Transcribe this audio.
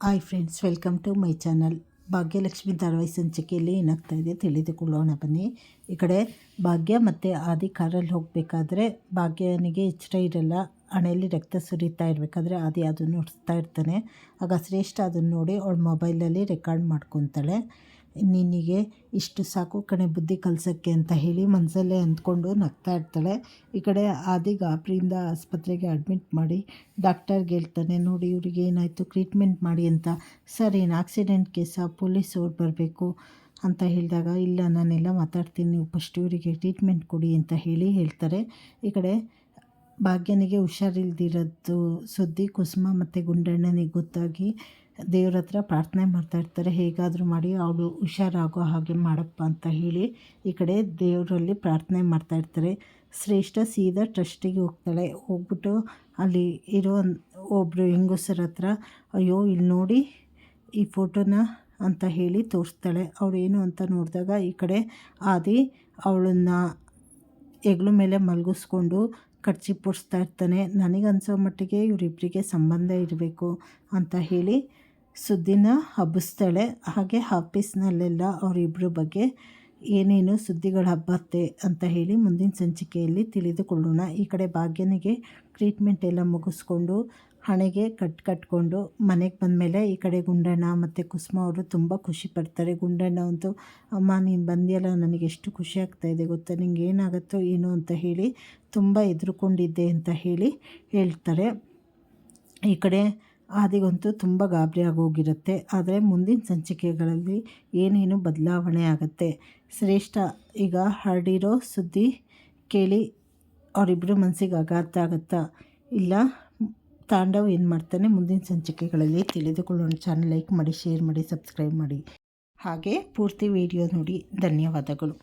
Hi friends welcome to my channel Bhagyalakshmi ಧಾರಾವಾಹಿ ಸಂಚಿಕೆಯಲ್ಲಿ ಏನಾಗ್ತಾ ಇದೆ ತಿಳಿದುಕೊಳ್ಳೋಣ ಬನ್ನಿ. ಈ ಕಡೆ ಭಾಗ್ಯ ಮತ್ತು ಆದಿ ಕಾರಲ್ಲಿ ಹೋಗಬೇಕಾದ್ರೆ ಭಾಗ್ಯನಿಗೆ ಎಚ್ಚರ ಇರಲ್ಲ, ಹಣೆಯಲ್ಲಿ ರಕ್ತ ಸುರಿತಾ ಇರಬೇಕಾದ್ರೆ ಆದಿ ಅದನ್ನು ನೋಡ್ತಾ ಇರ್ತಾನೆ. ಆಗ ಶ್ರೇಷ್ಠ ಅದನ್ನು ನೋಡಿ ಅವಳು ಮೊಬೈಲಲ್ಲಿ ರೆಕಾರ್ಡ್ ಮಾಡ್ಕೊತಾಳೆ ನಿನಗೆ ಇಷ್ಟು ಸಾಕು ಕಣೆ ಬುದ್ಧಿ ಕಲ್ಸೋಕ್ಕೆ ಅಂತ ಹೇಳಿ ಮನಸಲ್ಲೇ ಅಂದ್ಕೊಂಡು ನಗ್ತಾ ಇರ್ತಾಳೆ. ಈ ಕಡೆ ಆದಿ ಗಾಬರಿಯಿಂದ ಆಸ್ಪತ್ರೆಗೆ ಅಡ್ಮಿಟ್ ಮಾಡಿ ಡಾಕ್ಟರ್ಗೆ ಹೇಳ್ತಾನೆ, ನೋಡಿ ಇವರಿಗೆ ಏನಾಯಿತು? ಟ್ರೀಟ್ಮೆಂಟ್ ಮಾಡಿ ಅಂತ. ಸರ್, ಏನು ಆಕ್ಸಿಡೆಂಟ್ ಕೇಸ? ಪೊಲೀಸ್ ಅವ್ರು ಬರಬೇಕು ಅಂತ ಹೇಳಿದಾಗ, ಇಲ್ಲ, ನಾನೆಲ್ಲ ಮಾತಾಡ್ತೀನಿ. ನೀವು ಫಸ್ಟ್ ಇವರಿಗೆ ಟ್ರೀಟ್ಮೆಂಟ್ ಕೊಡಿ ಅಂತ ಹೇಳಿ ಹೇಳ್ತಾರೆ. ಈ ಕಡೆ ಭಾಗ್ಯನಿಗೆ ಹುಷಾರಿಲ್ದಿರೋದು ಸುದ್ದಿ ಕುಸುಮ ಮತ್ತು ಗುಂಡಣ್ಣನಿಗೆ ಗೊತ್ತಾಗಿ ದೇವ್ರ ಹತ್ರ ಪ್ರಾರ್ಥನೆ ಮಾಡ್ತಾ ಇರ್ತಾರೆ. ಹೇಗಾದರೂ ಮಾಡಿ ಅವಳು ಹುಷಾರಾಗೋ ಹಾಗೆ ಮಾಡಪ್ಪ ಅಂತ ಹೇಳಿ ಈ ಕಡೆ ದೇವರಲ್ಲಿ ಪ್ರಾರ್ಥನೆ ಮಾಡ್ತಾ ಇರ್ತಾರೆ. ಶ್ರೇಷ್ಠ ಸೀದಾ ಟ್ರಸ್ಟಿಗೆ ಹೋಗ್ತಾಳೆ. ಹೋಗ್ಬಿಟ್ಟು ಅಲ್ಲಿ ಇರೋ ಒಬ್ಬರು ಹೆಂಗಸರ ಹತ್ರ, ಅಯ್ಯೋ ಇಲ್ಲಿ ನೋಡಿ ಈ ಫೋಟೋನ ಅಂತ ಹೇಳಿ ತೋರಿಸ್ತಾಳೆ. ಅವಳು ಏನು ಅಂತ ನೋಡಿದಾಗ ಈ ಕಡೆ ಆದಿ ಅವಳನ್ನು ಹೆಗ್ಲ ಮೇಲೆ ಮಲಗಿಸ್ಕೊಂಡು ಕಡ್ಚಿ ಪೋಡಿಸ್ತಾ ಇರ್ತಾನೆ. ನನಗನ್ಸೋ ಮಟ್ಟಿಗೆ ಇವರಿಬ್ಬರಿಗೆ ಸಂಬಂಧ ಇರಬೇಕು ಅಂತ ಹೇಳಿ ಸುದ್ದಿನ ಹಬ್ಬಿಸ್ತಾಳೆ. ಹಾಗೆ ಆಫೀಸ್ನಲ್ಲೆಲ್ಲ ಅವರಿಬ್ಬರ ಬಗ್ಗೆ ಏನೇನು ಸುದ್ದಿಗಳು ಹಬ್ಬತ್ತೆ ಅಂತ ಹೇಳಿ ಮುಂದಿನ ಸಂಚಿಕೆಯಲ್ಲಿ ತಿಳಿದುಕೊಳ್ಳೋಣ. ಈ ಕಡೆ ಭಾಗ್ಯನಿಗೆ ಟ್ರೀಟ್ಮೆಂಟ್ ಎಲ್ಲ ಮುಗಿಸ್ಕೊಂಡು, ಹಣೆಗೆ ಕಟ್ ಕಟ್ಕೊಂಡು ಮನೆಗೆ ಬಂದಮೇಲೆ ಈ ಕಡೆ ಗುಂಡಣ್ಣ ಮತ್ತು ಕುಸುಮ ಅವರು ತುಂಬ ಖುಷಿ ಪಡ್ತಾರೆ. ಗುಂಡಣ್ಣ ಅಂತೂ, ಅಮ್ಮ, ನೀನು ಬಂದಿಯಲ್ಲ, ನನಗೆ ಎಷ್ಟು ಖುಷಿ ಆಗ್ತಾಯಿದೆ ಗೊತ್ತಾ? ನಿಂಗೆ ಏನಾಗುತ್ತೋ ಏನೋ ಅಂತ ಹೇಳಿ ತುಂಬ ಹೆದ್ರುಕೊಂಡಿದ್ದೆ ಅಂತ ಹೇಳಿ ಹೇಳ್ತಾರೆ. ಈ ಕಡೆ ಆದಿಗಂತೂ ತುಂಬ ಗಾಬರಿ ಆಗೋಗಿರುತ್ತೆ. ಆದರೆ ಮುಂದಿನ ಸಂಚಿಕೆಗಳಲ್ಲಿ ಏನೇನು ಬದಲಾವಣೆ ಆಗುತ್ತೆ? ಶ್ರೇಷ್ಠ, ಈಗ ಹರಡಿರೋ ಸುದ್ದಿ ಕೇಳಿ ಅವರಿಬ್ಬರು ಮನಸ್ಸಿಗೆ ಆಘಾತ ಆಗುತ್ತಾ? ಇಲ್ಲ, ತಾಂಡವ್ ಏನು ಮಾಡ್ತಾನೆ ಮುಂದಿನ ಸಂಚಿಕೆಗಳಲ್ಲಿ ತಿಳಿದುಕೊಳ್ಳೋಣ. ಚಾನಲ್ ಲೈಕ್ ಮಾಡಿ, ಶೇರ್ ಮಾಡಿ, ಸಬ್ಸ್ಕ್ರೈಬ್ ಮಾಡಿ. ಹಾಗೆ ಪೂರ್ತಿ ವಿಡಿಯೋ ನೋಡಿ. ಧನ್ಯವಾದಗಳು.